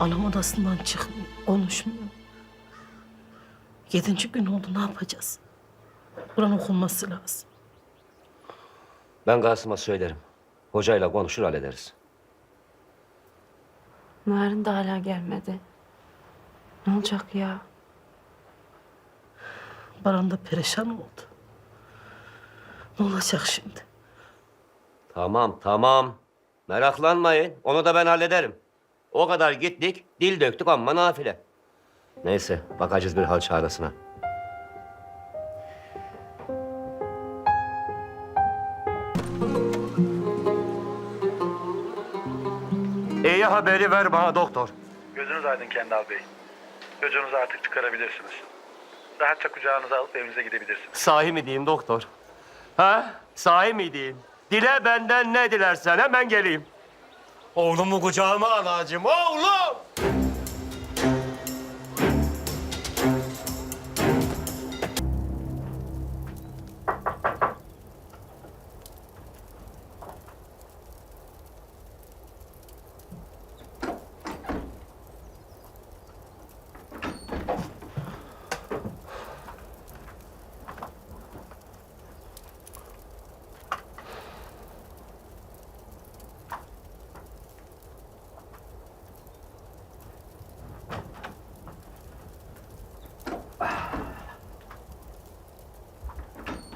Anam odasından çıkmıyor, konuşmuyor. Yedinci gün oldu, ne yapacağız? Kur'an okunması lazım. Ben Kasım'a söylerim. Hocayla konuşur hallederiz. Narin de hala gelmedi. Ne olacak ya? Baran da perişan oldu. Ne olacak şimdi? Tamam tamam. Meraklanmayın. Onu da ben hallederim. O kadar gittik, dil döktük ama nafile. Neyse, bakacağız bir hal çaresine. İyi haberi ver bana doktor. Gözünüz aydın Kendal Bey. Çocuğunuzu artık çıkarabilirsiniz. Rahatça kucağınıza alıp evinize gidebilirsiniz. Sahi mi diyeyim doktor? Ha? Sahi mi diyeyim? Dile benden ne dilersen hemen geleyim. Oğlumu kucağıma alacağım. Oğlum!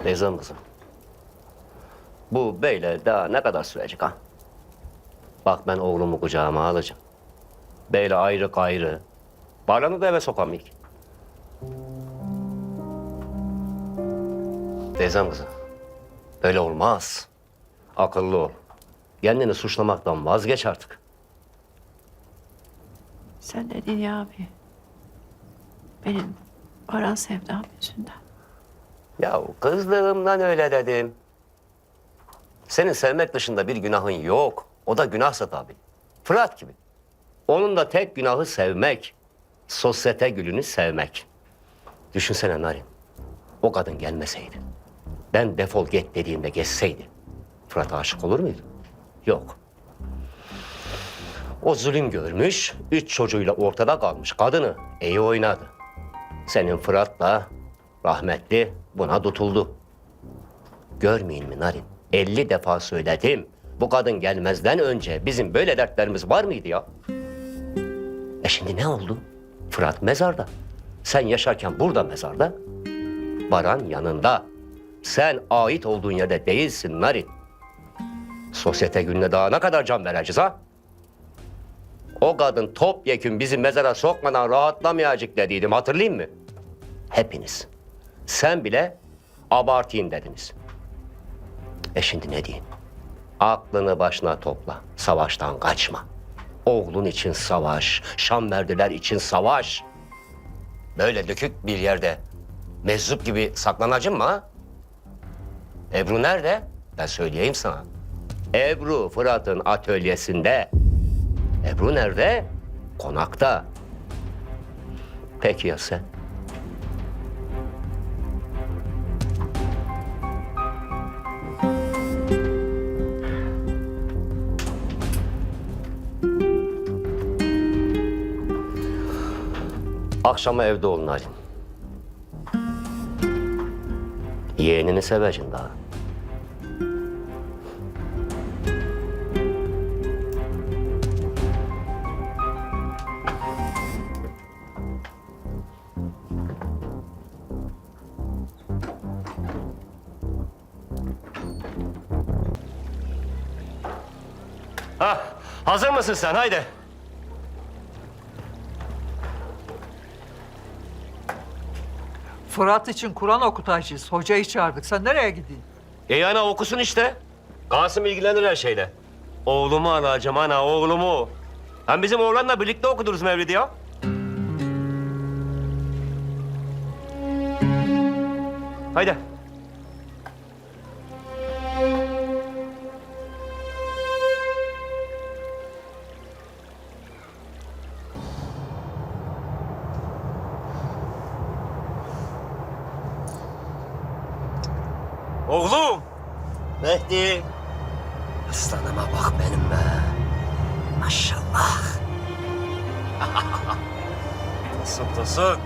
Neyzan kızım. Bu beyle daha ne kadar sürecek ha? Bak ben oğlumu kucağıma alacağım. Beyle ayrı gayrı. Baranı da eve sokamayık. Teyzem kızım. Böyle olmaz. Akıllı ol. Kendini suçlamaktan vazgeç artık. Sen dedin ya abi. Benim Baran sevdam yüzünden. Ya kızlığımdan öyle dedim. Senin sevmek dışında bir günahın yok. O da günahsa tabii. Fırat gibi. Onun da tek günahı sevmek. Sosyete gülünü sevmek. Düşünsene Narin. O kadın gelmeseydi. Ben defol git dediğimde geçseydi. Fırat aşık olur muydu? Yok. O zulüm görmüş, üç çocuğuyla ortada kalmış kadını iyi oynadı. Senin Fırat'la rahmetli buna tutuldu. Görmeyin mi Narin? 50 defa söyledim. Bu kadın gelmezden önce bizim böyle dertlerimiz var mıydı ya? E şimdi ne oldu? Fırat mezarda. Sen yaşarken burada mezarda. Baran yanında. Sen ait olduğun yerde değilsin Narin. Sosyete gününe daha ne kadar can vereceğiz ha? O kadın topyekün bizi mezara sokmadan rahatlamayacak dediydim hatırlayayım mı? Hepiniz. Sen bile abartayım dediniz. E şimdi ne diyeyim? Aklını başına topla. Savaştan kaçma. Oğlun için savaş, Şamverdiler için savaş. Böyle dökük bir yerde meczup gibi saklanacağım mı? Ebru nerede? Ben söyleyeyim sana. Ebru Fırat'ın atölyesinde. Ebru nerede? Konakta. Peki ya sen? Akşama evde olun Halim. Yeğenini seveceksin daha. Ha, hazır mısın sen? Haydi. Fırat için Kur'an okutacağız. Hocayı çağırdık. Sen nereye gidiyorsun? E yani okusun işte. Kasım ilgilenir her şeyle. Oğlumu alacağım ana oğlumu. Hem bizim oğlanla birlikte okuduruz Mevlid'i ya. Haydi. Mehdi. Aslanıma bak benim be. Maşallah. Tosun tosun.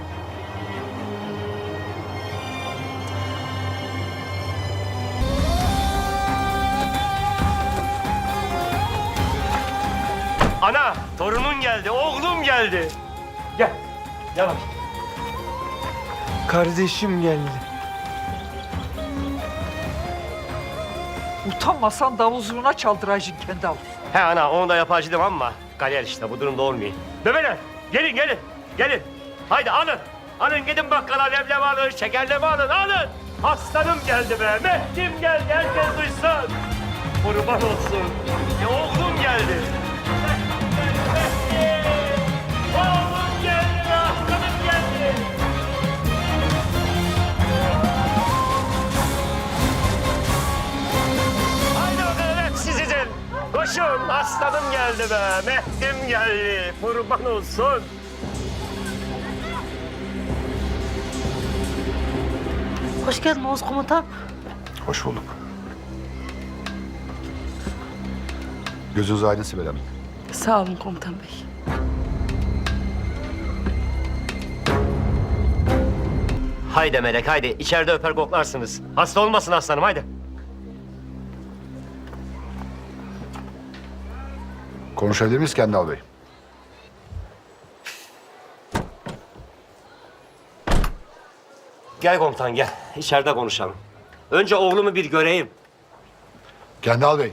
Ana, torunun geldi, oğlum geldi. Gel, gel bak. Kardeşim geldi. Utanmasan davul zurna çaldıracaksın kendi al. He ana, onu da yapacağım ama kariyer işte bu durumda olmuyor. Bebeler, gelin gelin, gelin. Haydi alın. Alın gidin bakkala leblebi alın, şekerleme alın, alın. Aslanım geldi be, Mehdim geldi, herkes duysun. Kurban olsun. Ya oğlum geldi. Koşun aslanım geldi be. Mehdim geldi. Kurban olsun. Hoş geldin Oğuz komutan. Hoş bulduk. Gözünüz aydın Sibel Hanım. Sağ olun komutan bey. Haydi Melek haydi. İçeride öper koklarsınız. Hasta olmasın aslanım haydi. Konuşabilir miyiz Kendal Bey? Gel komutan gel. İçeride konuşalım. Önce oğlumu bir göreyim. Kendal Bey.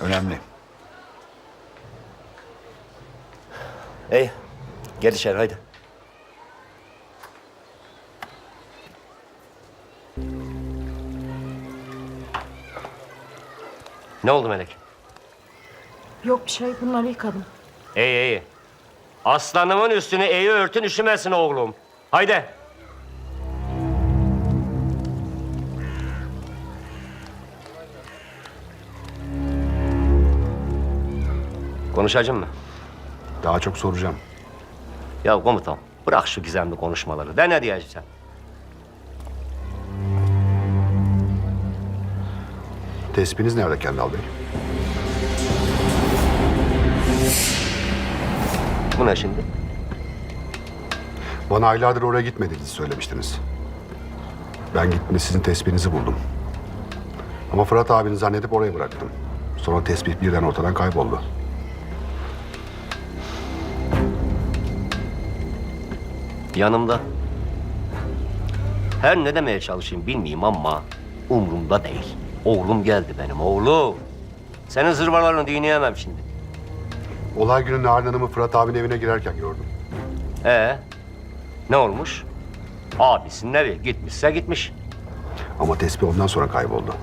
Önemli. İyi. Gel içeri haydi. Ne oldu Melek? Yok bir şey bunları yıkadım. İyi iyi. Aslanımın üstünü iyi örtün üşümesin oğlum. Haydi. Konuşacağım mı? Daha çok soracağım. Ya komutan bırak şu gizemli konuşmaları. De ne diyeceksin? Tespiniz nerede Kendal Bey? Bu ne şimdi? Bana aylardır oraya gitmediğinizi söylemiştiniz. Ben gittiğimde sizin tespihinizi buldum. Ama Fırat abini zannedip oraya bıraktım. Sonra tespih birden ortadan kayboldu. Yanımda. Her ne demeye çalışayım bilmeyeyim ama umurumda değil. Oğlum geldi benim oğlum. Senin zırvalarını dinleyemem şimdi. Olay günü Narin Hanım'ı Fırat abinin evine girerken gördüm. Ee, ne olmuş? Abisinin evi gitmişse gitmiş. Ama tespih ondan sonra kayboldu.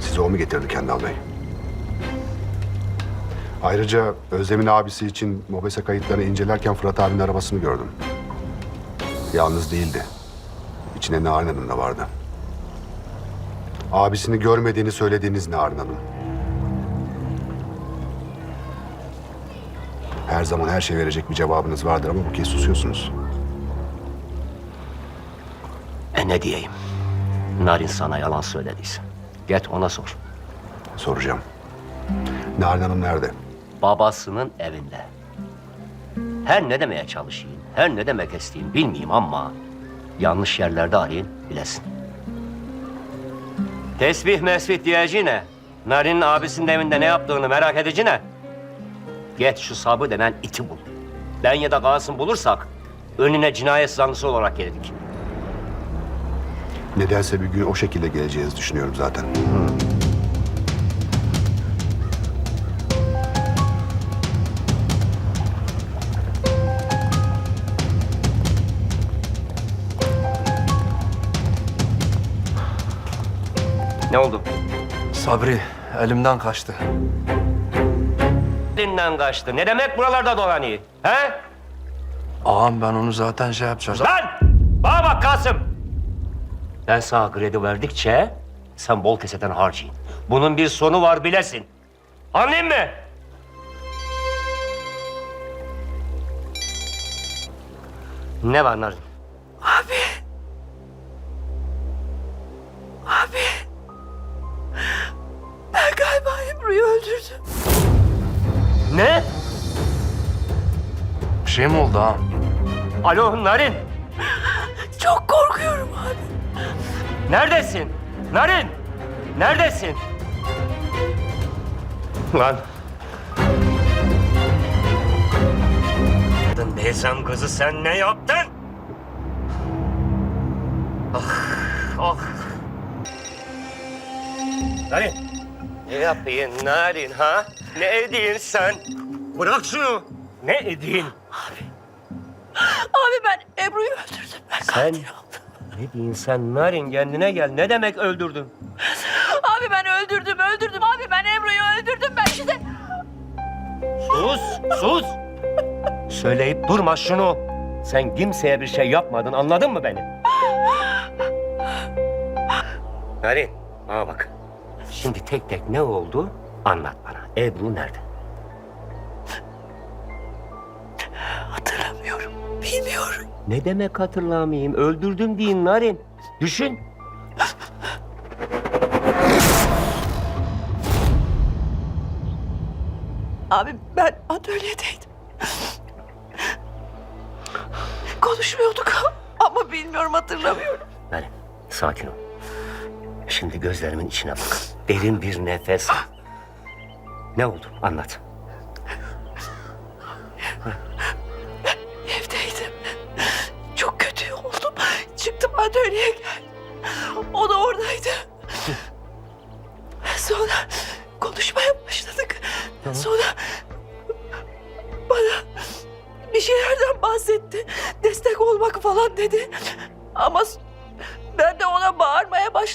Size o mu getirdi Kendal Bey? Ayrıca Özlem'in abisi için mobese kayıtlarını incelerken Fırat abinin arabasını gördüm. Yalnız değildi. İçinde Narin Hanım da vardı. Abisini görmediğini söylediğiniz Narin Hanım. Her zaman her şey verecek bir cevabınız vardır ama bu kez susuyorsunuz. E ne diyeyim? Narin sana yalan söylediyse. Git ona sor. Soracağım. Narin Hanım nerede? Babasının evinde. Her ne demeye çalışayım, her ne demek isteyeyim bilmeyeyim ama yanlış yerlerde arayın bilesin. Tesbih mesbih diyeceğine, Narin'in abisinin evinde ne yaptığını merak edeceğine, git şu sabı denen iti bul. Ben ya da Kasım bulursak önüne cinayet zanlısı olarak geldik. Nedense bir gün o şekilde geleceğiz düşünüyorum zaten. Ne oldu? Sabri elimden kaçtı. Elinden kaçtı. Ne demek buralarda dolanıyor? He? Ağam ben onu zaten şey yapacaktım. Lan! Bana bak Kasım. Ben sana kredi verdikçe sen bol keseden harcayın. Bunun bir sonu var bilesin. Anlayın mı? Ne var Narin? Abi. Galiba Ebru'yu öldürdüm. Ne? Bir şey mi oldu ağam? Alo Narin. Çok korkuyorum abi. Neredesin? Narin! Neredesin? Lan. Beyzem kızı sen ne yaptın? Ah, ah. Narin. Ne yapayım Narin ha? Ne edeyim sen? Bırak şunu. Ne edeyim? Abi ben Ebru'yu öldürdüm. Ben Sen katil oldum. ne diyorsun sen Narin kendine gel. Ne demek öldürdün? Abi ben öldürdüm, öldürdüm. Abi ben Ebru'yu öldürdüm. Ben size... Sus, sus. Söyleyip durma şunu. Sen kimseye bir şey yapmadın, anladın mı beni? Narin, bana bak. Şimdi tek tek ne oldu anlat bana. Ebru nerede? Hatırlamıyorum. Bilmiyorum. Ne demek hatırlamayayım? Öldürdüm deyin Narin. Düşün. Abi ben atölyedeydim. Konuşmuyorduk ama bilmiyorum hatırlamıyorum. Narin, sakin ol. Şimdi gözlerimin içine bak. Derin bir nefes al. Ne oldu? Anlat. Evdeydim. Çok kötü oldum. Çıktım atölyeye geldim. O da oradaydı. Sonra konuşmaya başladık. Sonra bana bir şeylerden bahsetti. Destek olmak falan dedi. Ama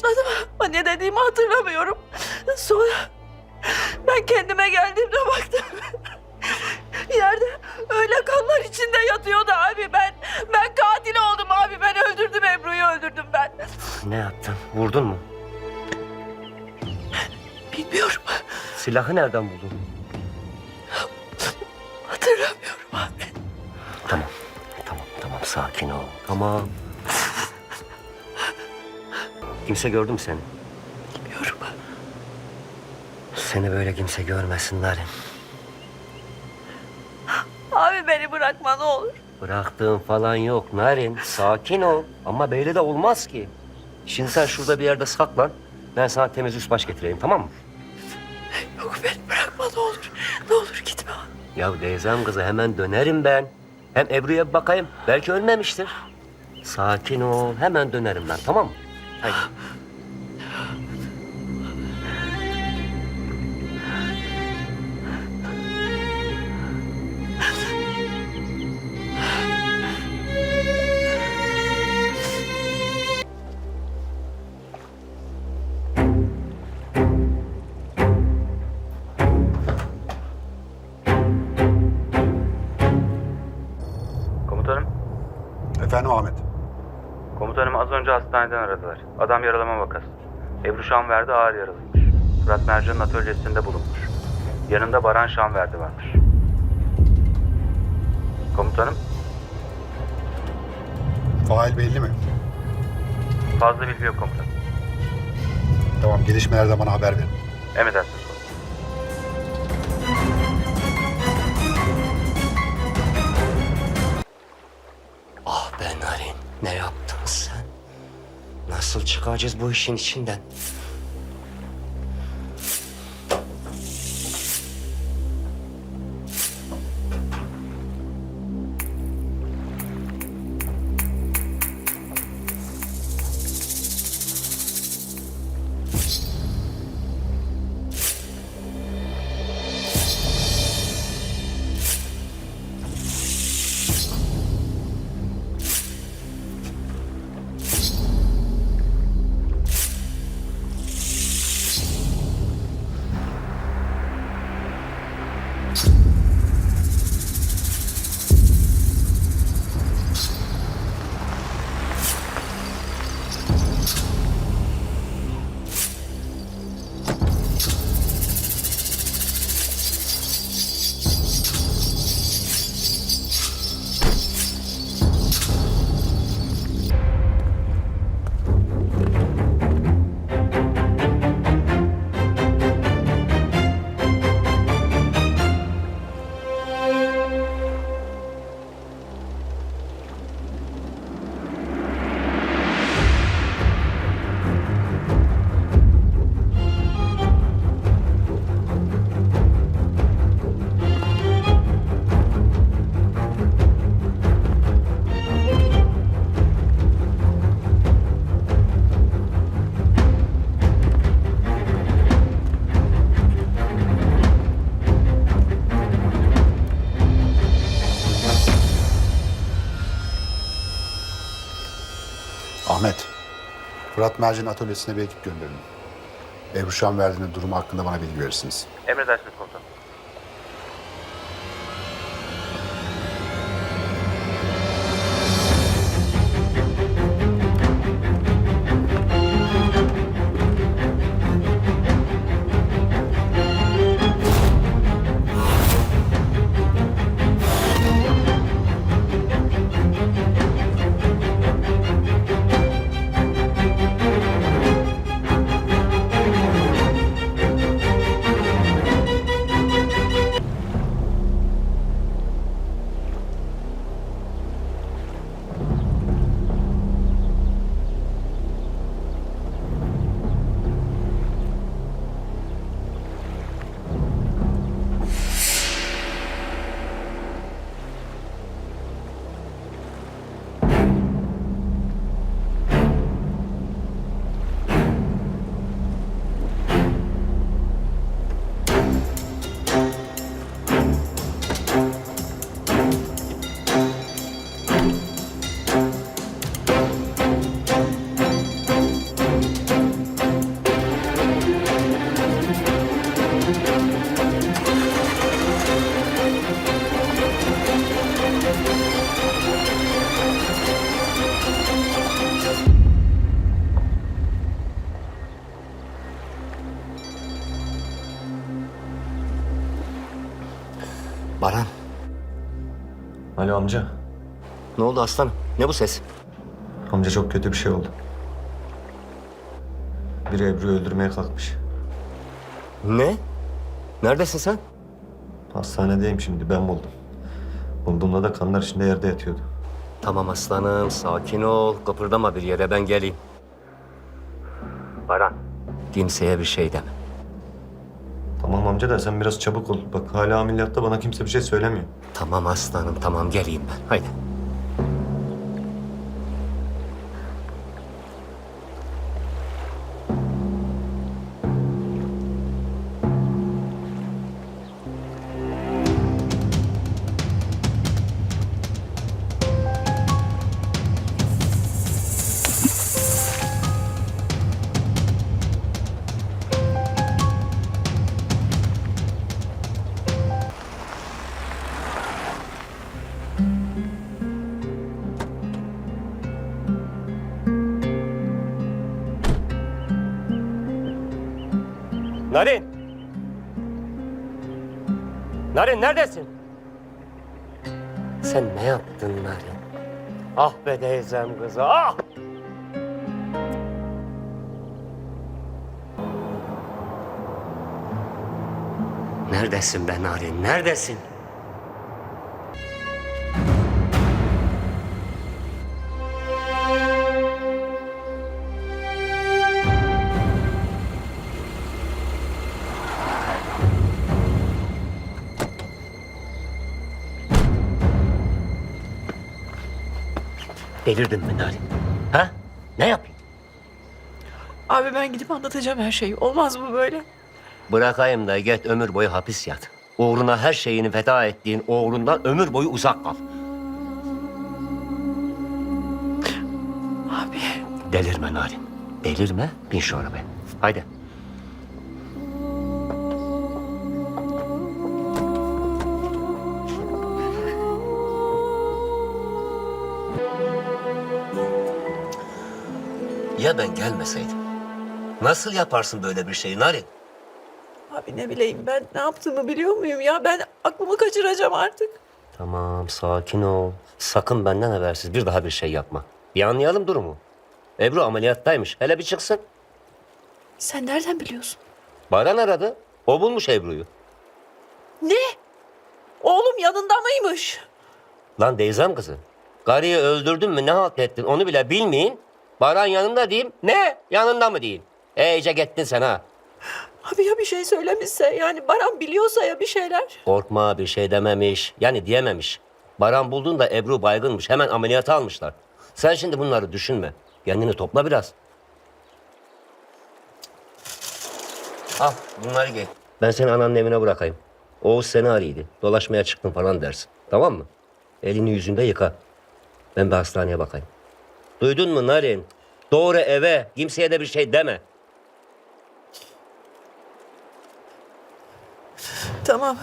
başladım. Ama ne dediğimi hatırlamıyorum. Sonra ben kendime geldiğimde baktım. Yerde öyle kanlar içinde yatıyordu abi. Ben ben katil oldum abi. Ben öldürdüm Ebru'yu öldürdüm ben. Ne yaptın? Vurdun mu? Bilmiyorum. Silahı nereden buldun? Hatırlamıyorum abi. Tamam, tamam, tamam. Sakin ol. Tamam. Kimse gördü mü seni? Bilmiyorum. Seni böyle kimse görmesin Narin. Abi beni bırakma ne olur. Bıraktığın falan yok Narin. Sakin ol. Ama böyle de olmaz ki. Şimdi sen şurada bir yerde saklan. Ben sana temiz üst baş getireyim tamam mı? Yok beni bırakma ne olur. Ne olur gitme. Ya teyzem kızı hemen dönerim ben. Hem Ebru'ya bir bakayım. Belki ölmemiştir. Sakin ol. Hemen dönerim ben tamam mı? Haydi. Adam yaralama vakası. Ebru Şanverdi ağır yaralıymış. Fırat Mercan'ın atölyesinde bulunmuş. Yanında Baran Şanverdi varmış. Komutanım, Fail belli mi? fazla bilgi yok komutanım. Tamam gelişmelerde bana haber verin. Emredersiniz komutanım. Ah be Narin. Ne yaptın? Nasıl çıkacağız bu işin içinden? Ahmet, Fırat Mercan atölyesine bir ekip gönderin. Ebru Şan verdiğinde durum hakkında bana bilgi verirsiniz. Emredersiniz komutanım. Oldu aslanım? Ne bu ses? Amca çok kötü bir şey oldu. Biri Ebru'yu öldürmeye kalkmış. Ne? Neredesin sen? Hastanedeyim şimdi ben buldum. Bulduğumda da kanlar içinde yerde yatıyordu. Tamam aslanım sakin ol. Kıpırdama bir yere ben geleyim. Baran. Kimseye bir şey deme. Tamam amca da sen biraz çabuk ol. Bak hala ameliyatta bana kimse bir şey söylemiyor. Tamam aslanım tamam geleyim ben. Haydi. Narin! Narin neredesin? Sen ne yaptın Narin? Ah be teyzem kızı ah! Neredesin be Narin? Neredesin? Delirdin mi Narin? Ha? Ne yapayım? Abi ben gidip anlatacağım her şeyi. Olmaz mı böyle? Bırakayım da git ömür boyu hapis yat. Uğruna her şeyini feda ettiğin oğlundan ömür boyu uzak kal. Abi Delirme Narin. Delirme, bin şu arabaya. Haydi. Ya ben gelmeseydim? Nasıl yaparsın böyle bir şeyi Narin? Abi ne bileyim ben ne yaptığımı biliyor muyum ya? Ben aklımı kaçıracağım artık. Tamam, sakin ol. Sakın benden habersiz bir daha bir şey yapma. Bir anlayalım durumu. Ebru ameliyattaymış. Hele bir çıksın. Sen nereden biliyorsun? Baran aradı. O bulmuş Ebru'yu. Ne? Oğlum yanında mıymış? Lan Deyzem kızı. Karıyı öldürdün mü ne halt ettin onu bile bilmeyin. Baran yanında diyeyim. Ne? Yanında mı diyeyim? İyice gittin sen ha. Abi ya bir şey söylemişse yani Baran biliyorsa ya bir şeyler. Korkma bir şey dememiş. Yani diyememiş. Baran bulduğunda Ebru baygınmış. Hemen ameliyata almışlar. Sen şimdi bunları düşünme. Kendini topla biraz. Al bunları giy. Ben seni ananın evine bırakayım. Oğuz seni arıyordu. Dolaşmaya çıktın falan dersin. Tamam mı? Elini yüzünde yıka. Ben bir hastaneye bakayım. Duydun mu Narin? Doğru eve. Kimseye de bir şey deme. Tamam.